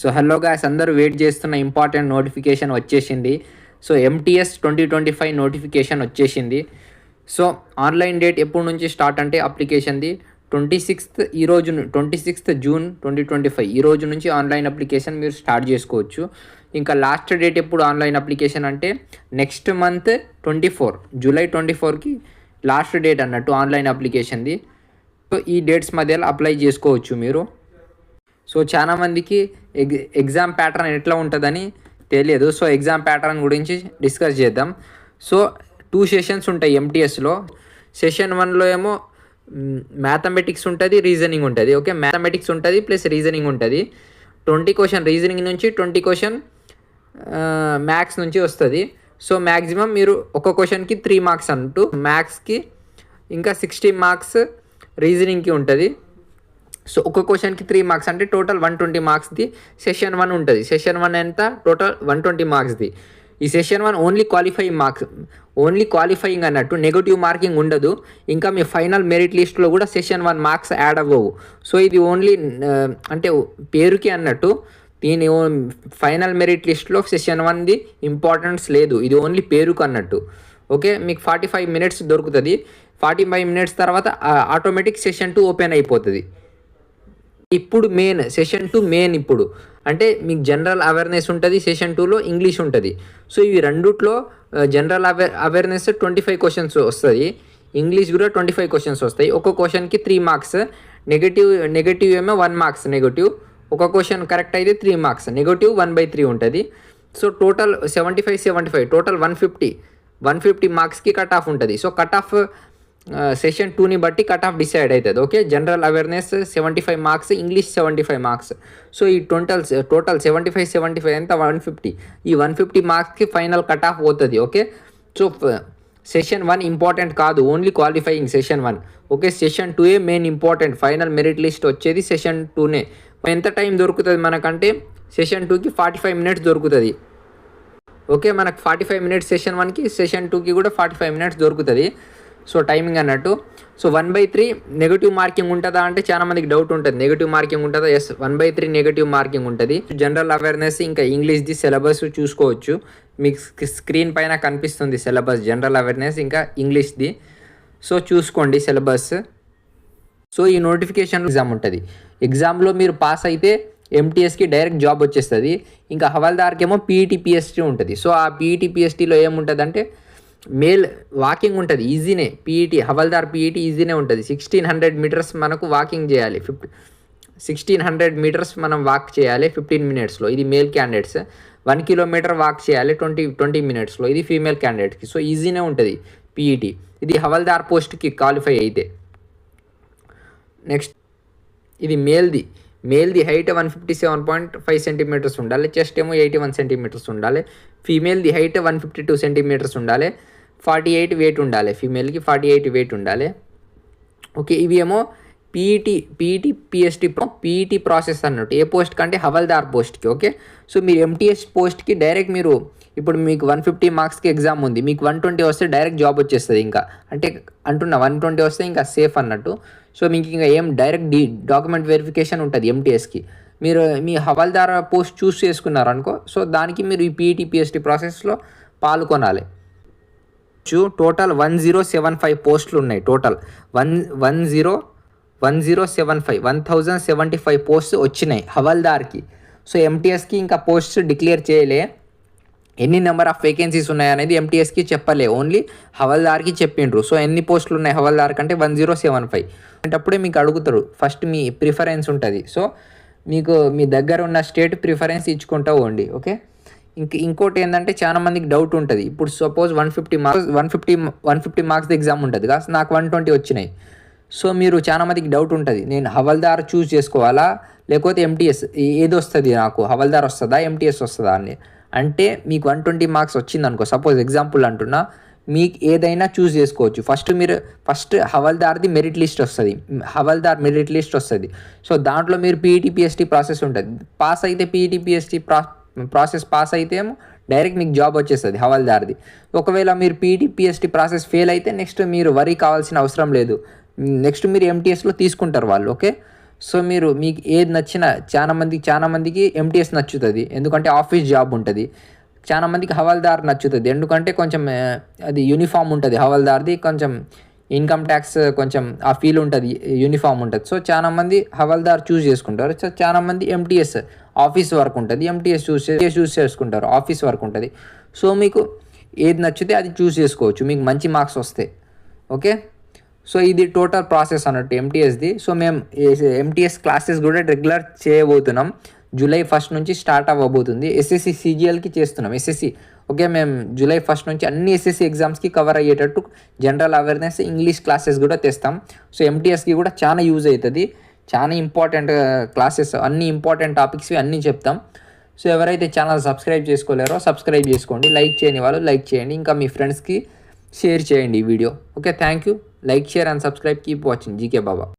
So hello guys అందరూ wait చేస్తున్న important notification వచ్చేసింది so MTS twenty twenty five notification వచ్చేసింది సో ఆన్లైన్ డేట్ ఎప్పటి నుంచి స్టార్ట్ అంటే అప్లికేషన్ది ట్వంటీ సిక్స్త్ ఈ రోజు twenty sixth June twenty twenty five ఈ రోజు నుంచి ఆన్లైన్ అప్లికేషన్ మీరు స్టార్ట్ చేసుకోవచ్చు ఇంకా లాస్ట్ డేట్ ఎప్పుడు ఆన్లైన్ అప్లికేషన్ అంటే next month twenty four July twenty ఫోర్కి లాస్ట్ డేట్ అన్నట్టు ఆన్లైన్ అప్లికేషన్ది సో ఈ డేట్స్ మధ్యలో అప్లై చేసుకోవచ్చు మీరు సో మందికి ఎగ్ ఎగ్జామ్ ప్యాటర్న్ ఎట్లా ఉంటుందని తెలియదు సో ఎగ్జామ్ ప్యాటర్న్ గురించి డిస్కస్ చేద్దాం సో టూ సెషన్స్ ఉంటాయి ఎంటీఎస్లో సెషన్ వన్లో ఏమో మ్యాథమెటిక్స్ ఉంటుంది రీజనింగ్ ఉంటుంది ఓకే మ్యాథమెటిక్స్ ఉంటుంది ప్లస్ రీజనింగ్ ఉంటుంది ట్వంటీ క్వశ్చన్ రీజనింగ్ నుంచి ట్వంటీ క్వశ్చన్ మ్యాథ్స్ నుంచి వస్తుంది సో మ్యాక్సిమం మీరు ఒక క్వశ్చన్కి త్రీ మార్క్స్ అంటూ మ్యాథ్స్కి ఇంకా సిక్స్టీ మార్క్స్ రీజనింగ్కి ఉంటుంది సో ఒక క్వశ్చన్కి త్రీ మార్క్స్ అంటే టోటల్ వన్ ట్వంటీ మార్క్స్ది సెషన్ వన్ ఉంటుంది సెషన్ వన్ ఎంత టోటల్ వన్ ట్వంటీ మార్క్స్ది ఈ session one only qualify marks only qualifying అన్నట్టు నెగిటివ్ మార్కింగ్ ఉండదు ఇంకా మీ ఫైనల్ మెరిట్ లిస్ట్లో కూడా సెషన్ వన్ మార్క్స్ యాడ్ అవ్వవు సో ఇది ఓన్లీ అంటే పేరుకి అన్నట్టు దీని ఫైనల్ మెరిట్ లిస్ట్లో సెషన్ వన్ది ఇంపార్టెన్స్ లేదు ఇది ఓన్లీ పేరుకు అన్నట్టు ఓకే మీకు ఫార్టీ ఫైవ్ మినిట్స్ దొరుకుతుంది ఫార్టీ ఫైవ్ మినిట్స్ తర్వాత ఆటోమేటిక్ సెషన్ టూ ఓపెన్ అయిపోతుంది ఇప్పుడు మెయిన్ సెషన్ టూ మెయిన్ ఇప్పుడు అంటే మీకు జనరల్ అవేర్నెస్ ఉంటుంది సెషన్ టూలో ఇంగ్లీష్ ఉంటుంది సో ఇవి రెండుట్లో general aware awareness twenty five questions వస్తుంది ఇంగ్లీష్ కూడా ట్వంటీ ఫైవ్ క్వశ్చన్స్ వస్తాయి ఒక క్వశ్చన్కి త్రీ మార్క్స్ నెగటివ్ నెగటివ్ ఏమో వన్ మార్క్స్ నెగటివ్ ఒక క్వశ్చన్ కరెక్ట్ అయితే three marks negative one by three ఉంటుంది so total seventy five seventy five total one fifty one fifty మార్క్స్కి కట్ ఆఫ్ ఉంటుంది so cut off session టూని బట్టి cut off decide అవుతుంది okay general awareness seventy five marks English seventy five marks so ఈ total total seventy five seventy five అంతా one fifty ఈ one fifty మార్క్స్కి final cut off పోతుంది okay so session one important కాదు only qualifying session one okay session టూయే main important final merit list వచ్చేది session టూనే ఎంత time దొరుకుతుంది మనకంటే సెషన్ టూకి ఫార్టీ ఫైవ్ మినిట్స్ దొరుకుతుంది ఓకే మనకు ఫార్టీ ఫైవ్ మినిట్స్ సెషన్ వన్కి సెషన్ టూకి కూడా ఫార్టీ ఫైవ్ మినిట్స్ దొరుకుతుంది సో టైమింగ్ అన్నట్టు so one by three negative marking ఉంటుందా అంటే చాలా మందికి డౌట్ ఉంటుంది నెగిటివ్ మార్కింగ్ ఉంటుందా yes one by three negative marking ఉంటుంది జనరల్ అవేర్నెస్ ఇంకా ఇంగ్లీష్ది సిలబస్ చూసుకోవచ్చు మీకు స్క్రీన్ పైన కనిపిస్తుంది సిలబస్ జనరల్ అవేర్నెస్ ఇంకా ఇంగ్లీష్ది సో చూసుకోండి సిలబస్ సో ఈ నోటిఫికేషన్ ఎగ్జామ్ ఉంటుంది ఎగ్జామ్లో మీరు పాస్ అయితే ఎంటీఎస్కి డైరెక్ట్ జాబ్ వచ్చేస్తుంది ఇంకా హవాల్దార్కేమో పీఈటీ పిఎస్టీ e ఉంటుంది సో ఆ పీఈటీ పిఎస్టీలో e ఏముంటుంది అంటే మేల్ వాకింగ్ ఉంటుంది ఈజీనే పీఈటీ హవల్దార్ పీఈటీ ఈజీనే ఉంటుంది సిక్స్టీన్ హండ్రెడ్ మీటర్స్ మనకు వాకింగ్ చేయాలి ఫిఫ్టీ సిక్స్టీన్ హండ్రెడ్ మీటర్స్ మనం వాక్ చేయాలి ఫిఫ్టీన్ మినిట్స్లో ఇది male candidates one kilometre walk చేయాలి ట్వంటీ ట్వంటీ మినిట్స్లో ఇది ఫీమేల్ క్యాండిడేట్కి సో ఈజీనే ఉంటుంది పీఈటీ ఇది హవల్దార్ పోస్ట్కి క్వాలిఫై అయితే నెక్స్ట్ ఇది మేల్ది మేల్ది height one fifty seven point five centimetres ఉండాలి చెస్ట్ ఏమో ఎయిటీ వన్ సెంటీమీటర్స్ ఉండాలి ఫీమేల్ది height one fifty two centimetres ఉండాలి ఫార్టీ ఎయిట్ వెయిట్ ఉండాలి ఫీమేల్కి ఫార్టీ ఎయిట్ వెయిట్ ఉండాలి ఓకే ఇవి ఏమో PET PET PST PET process అన్నట్టు ఏ పోస్ట్ కంటే హవల్దార్ పోస్ట్కి ఓకే సో మీరు ఎంటీఎస్ పోస్ట్కి డైరెక్ట్ మీరు ఇప్పుడు మీకు వన్ ఫిఫ్టీ మార్క్స్కి ఎగ్జామ్ ఉంది మీకు వన్ ట్వంటీ వస్తే డైరెక్ట్ జాబ్ వచ్చేస్తుంది ఇంకా అంటే అంటున్నా వన్ ట్వంటీ వస్తే ఇంకా సేఫ్ అన్నట్టు సో మీకు ఇంకా ఏం డైరెక్ట్ డీ డాక్యుమెంట్ వెరిఫికేషన్ ఉంటుంది ఎంటీఎస్కి మీరు మీ హవల్దార్ పోస్ట్ చూస్ చేసుకున్నారు అనుకో సో దానికి మీరు ఈ పీఈటీ పిఎస్టీ ప్రాసెస్లో పాల్గొనాలి total one zero seven five పోస్టులు ఉన్నాయి total one one zero one zero seven five one thousand seventy five post వచ్చినాయి హవల్దార్కి సో ఎంటీఎస్కి ఇంకా పోస్ట్ డిక్లేర్ చేయలే ఎన్ని నెంబర్ ఆఫ్ వేకెన్సీస్ ఉన్నాయనేది ఎంటీఎస్కి చెప్పలే ఓన్లీ హవల్దార్కి చెప్పిండ్రు సో ఎన్ని పోస్టులు ఉన్నాయి హవల్దార్ కంటే వన్ జీరో సెవెన్ ఫైవ్ అప్పుడే మీకు అడుగుతారు ఫస్ట్ మీ ప్రిఫరెన్స్ ఉంటుంది సో మీకు మీ దగ్గర ఉన్న స్టేట్ ప్రిఫరెన్స్ ఇచ్చుకుంటా ఉండి ఓకే ఇంక ఇంకోటి ఏంటంటే చాలా మందికి డౌట్ ఉంటుంది ఇప్పుడు suppose one fifty marks one fifty one fifty marks exam ఉంటుంది కాస్త నాకు వన్ ట్వంటీ వచ్చినాయి సో మీరు చాలా మందికి డౌట్ ఉంటుంది నేను హవల్దార్ చూస్ చేసుకోవాలా లేకపోతే ఎంటీఎస్ ఏది వస్తుంది నాకు హవల్దార్ వస్తుందా ఎంటీఎస్ వస్తుందా అని అంటే మీకు వన్ ట్వంటీ మార్క్స్ వచ్చింది అనుకో సపోజ్ ఎగ్జాంపుల్ అంటున్నా మీకు ఏదైనా చూస్ చేసుకోవచ్చు ఫస్ట్ మీరు ఫస్ట్ హవల్దార్ది మెరిట్ లిస్ట్ వస్తుంది హవల్దార్ మెరిట్ లిస్ట్ వస్తుంది సో దాంట్లో మీరు పీఈటీపీఎస్టీ ప్రాసెస్ ఉంటుంది పాస్ అయితే పీఈటీపీఎస్టీ ప్రా ప్రాసెస్ పాస్ అయితే డైరెక్ట్ మీకు జాబ్ వచ్చేస్తుంది హవల్దార్ది ఒకవేళ మీరు పీఈటీ పిఎస్టీ ప్రాసెస్ ఫెయిల్ అయితే నెక్స్ట్ మీరు వరి కావాల్సిన అవసరం లేదు నెక్స్ట్ మీరు ఎంటీఎస్లో తీసుకుంటారు వాళ్ళు ఓకే సో మీరు మీకు ఏది నచ్చినా చాలా మందికి చాలా మందికి ఎంటీఎస్ నచ్చుతుంది ఎందుకంటే ఆఫీస్ జాబ్ ఉంటుంది చాలా మందికి హవాల్దార్ నచ్చుతుంది ఎందుకంటే కొంచెం అది యూనిఫామ్ ఉంటుంది హవాల్దార్ది కొంచెం ఇన్కమ్ ట్యాక్స్ కొంచెం ఆ ఫీల్ ఉంటుంది యూనిఫామ్ ఉంటుంది సో చాలా మంది హవాల్దార్ చూస్ చేసుకుంటారు సో చాలా మంది ఎంటీఎస్ ఆఫీస్ వర్క్ ఉంటుంది ఎంటీఎస్ చూస్ చూస్ చేసుకుంటారు ఆఫీస్ వర్క్ ఉంటుంది సో మీకు ఏది నచ్చితే అది చూస్ చేసుకోవచ్చు మీకు మంచి మార్క్స్ వస్తాయి ఓకే సో ఇది టోటల్ ప్రాసెస్ అన్నట్టు ఎంటీఎస్ది సో మేము ఎంటీఎస్ క్లాసెస్ కూడా రెగ్యులర్ చేయబోతున్నాం జూలై ఫస్ట్ నుంచి స్టార్ట్ అవ్వబోతుంది ఎస్ఎస్సి సిజిఎల్కి చేస్తున్నాం ఎస్ఎస్సి ఓకే మేము జూలై ఫస్ట్ నుంచి అన్ని ఎస్ఎస్సి ఎగ్జామ్స్కి కవర్ అయ్యేటట్టు జనరల్ అవేర్నెస్ ఇంగ్లీష్ క్లాసెస్ కూడా తెస్తాం సో ఎంటీఎస్కి కూడా చాలా యూజ్ అవుతుంది చాలా ఇంపార్టెంట్ క్లాసెస్ అన్ని ఇంపార్టెంట్ టాపిక్స్వి అన్నీ చెప్తాం సో ఎవరైతే ఛానల్ సబ్స్క్రైబ్ చేసుకోలేరో సబ్స్క్రైబ్ చేసుకోండి లైక్ చేయని వాళ్ళు లైక్ చేయండి ఇంకా మీ ఫ్రెండ్స్కి షేర్ చేయండి ఈ video okay thank you Like, share and subscribe. Keep watching GK Baba.